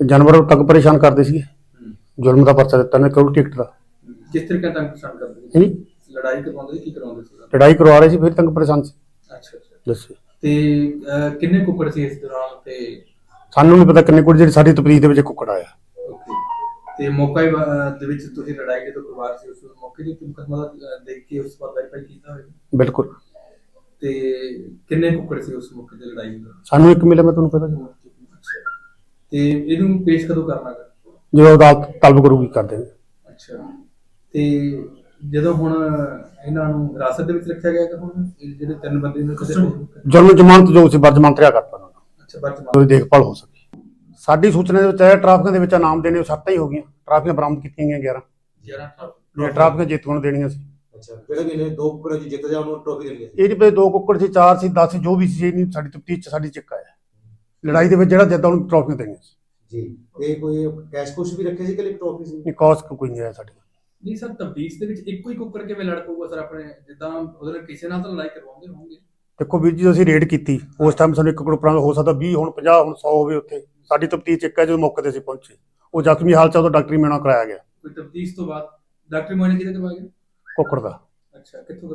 ਜਾਨਵਰ ਤੱਕ ਪਰੇਸ਼ਾਨ ਕਰਦੇ ਸੀਗੇ। ਜ਼ੁਲਮ ਦਾ ਪਰਚਾ ਦਿੱਤਾ ਨੇ ਕਰੋੜ ਟਿਕਟ ਦਾ। ਕਿਸ ਤਰੀਕੇ ਨਾਲ ਪਸੰਦ ਕਰਦੇ ਸੀ ਹਾਂਜੀ। ਲੜਾਈ ਕਰਵਾਉਂਦੇ ਸੀ ਕੀ ਕਰਵਾਉਂਦੇ ਸੀ ਲੜਾਈ ਕਰਵਾ ਰਹੇ ਸੀ ਫਿਰ ਤੰਗ ਪਰੇਸ਼ਾਨ ਸੀ। ਅੱਛਾ ਅੱਛਾ। ਦੱਸੋ ਤੇ ਅਹ, ਕਿੰਨੇ ਕੁੱਕੜ ਸੀ ਇਸ ਦੌਰਾਨ ਤੇ? ਸਾਨੂੰ ਨਹੀਂ ਪਤਾ ਕਿੰਨੇ ਕੁੜ ਜਿਹੜੀ ਸਾਡੀ ਤਪਰੀਜ ਦੇ ਵਿੱਚ ਕੁੱਕੜ ਆਇਆ। ਓਕੇ। ਤੇ ਮੌਕਾ ਹੀ, ਅਹ, ਦੇ ਵਿੱਚ ਤੁਸੀਂ ਲੜਾਈ ਜਦੋਂ ਕਰਵਾ ਰਹੇ ਸੀ ਉਸ ਮੌਕੇ ਦੀ ਮੁਕਦਮਾ ਦਾ ਦੇਖ ਕੇ ਉਸ ਪਰ ਵੈਰੀਫਾਈ ਕੀਤਾ ਹੋਵੇਗਾ ਬਿਲਕੁਲ। ਤੇ ਕਿੰਨੇ ਕੁੱਕੜ ਸੀ ਉਸ ਮੌਕੇ ਤੇ ਲੜਾਈ ਦਾ ਸਾਨੂੰ ਇੱਕ ਮਿਲਿਆ ਮੈਂ ਤੁਹਾਨੂੰ ਪਤਾ ਤੇ ਇਹਨੂੰ ਪੇਸ਼ ਕਦੋਂ ਕਰਨਾ ਗਾ? ਜਦੋਂ ਅਦਾਲਤ ਤਲਬ ਕਰੂਗੀ ਕਰ ਦੇਣਗੇ ਅੱਛਾ। ਤੇ ਜਦੋਂ ਹੁਣ ਇਹਨਾਂ ਨੂੰ ਹਿਰਾਸਤ ਦੇ ਵਿੱਚ ਰੱਖਿਆ ਗਿਆ ਕਿ ਹੁਣ ਇਹ ਜਿਹੜੇ ਤਿੰਨ ਬੰਦੇ ਨੇ ਕਿਸੇ ਜ਼ੁਲਮ ਜ਼ਮਾਨਤ ਜੋ ਸੀ ਵਰਜਮਾਨ ਤਰਿਆ ਕਰਤਾ ਉਹਨਾਂ ਨੂੰ। ਅੱਛਾ ਵਰਤਮਾਨ ਉਹਦੀ ਦੇਖਭਾਲ ਹੋ ਸਕੇ। ਸਾਡੀ ਸੂਚਨਾ ਦੇ ਵਿੱਚ ਆਇਆ ਟ੍ਰਾਫਿਕਾਂ ਦੇ ਵਿੱਚ ਨਾਮ ਦੇਣੇ ਉਹ ਸੱਤਾਂ ਹੀ ਹੋ ਗਈਆਂ। ਟ੍ਰਾਫਿਕਾਂ ਬਰਾਮਦ ਕੀਤੀਆਂ ਗਈਆਂ 11 11 ਇਹ ਟ੍ਰਾਫਿਕਾਂ ਜੇਤੂਆਂ ਨੂੰ ਦੇਣੀਆਂ ਸੀ। ਅੱਛਾ ਜਿਹੜੇ ਵੀ ਨੇ ਦੋ ਕੁਕੜਾਂ ਜੀ ਜਿੱਤ ਜਾ ਉਹਨੂੰ ਟਰੋਫੀ ਦੇਣੀ ਹੈ। ਇਹ ਨਹੀਂ ਪਤਾ ਦੋ ਕੁੱਕੜ ਸੀ ਚਾਰ ਸੀ 10 ਸੀ ਜੋ ਵੀ ਸੀ ਇਹ ਨਹੀਂ ਸਾਡੀ ਤਫਤੀਸ਼ ਚ ਸਾਡੀ ਚਿੱਕ ਆਇਆ। ਲੜਾਈ ਦੇ ਵਿੱਚ ਜਿਹੜਾ ਜਿੱਦਾਂ ਉਹਨੂੰ ਟਰਾਫੀਆਂ ਦੇਣੀਆਂ ਸੀ। ਜੀ ਤੇ ਕੋਈ ਕੈਸ਼ ਕੁਸ਼ ਵੀ ਰੱਖੇ ਸੀ ਕਿ ਲਈ ਟਰੋਫੀ ਸੀ ਨਹੀਂ ਕਾਸ ਕੋਈ ਨਹੀਂ ਆਇਆ ਸਾਡੇ ਕੋਲ। ਨਹੀਂ ਸਰ ਤਬਦੀਸ ਦੇ ਵਿੱਚ ਇੱਕੋ ਹੀ ਕੁੱਕੜ ਕਿਵੇਂ ਲੜ ਪਊਗਾ ਸਰ ਆਪਣੇ? ਜਿੱਦਾਂ ਉਹਦੇ ਨਾਲ ਕਿਸੇ ਨਾਲ ਤਾਂ ਲੜਾਈ ਕਰਵਾਉਂਦੇ ਹੋਣਗੇ। ਦੇਖੋ ਵੀਰ ਜੀ ਅਸੀਂ ਰੇਡ ਕੀਤੀ ਉਸ ਟਾਈਮ ਸਾਨੂੰ ਇੱਕ ਕੁੱਕੜ ਉੱਪਰਾਂ ਦਾ ਹੋ ਸਕਦਾ 20 ਹੁਣ 50 ਹੁਣ 100 ਹੋਵੇ ਉੱਥੇ। ਸਾਡੀ ਤਫਤੀਸ਼ ਚ ਇੱਕ ਹੈ ਜਦੋਂ ਮੌਕੇ ਤੇ ਅਸੀਂ ਪਹੁੰਚੇ। ਉਹ ਜ਼ਖਮੀ ਹਾਲਤ ਚ ਉਹਦਾ ਡਾਕਟਰੀ ਮੇਣਾ ਕਰਾਇਆ ਗਿਆ। ਕੋਈ ਤਬਦੀਸ ਤੋਂ ਬਾਅਦ ਡਾਕਟਰੀ ਕਿਹਦੇ ਕੁੱਕੜ ਦਾ। ਅੱਛਾ ਕਿੱਥੋਂ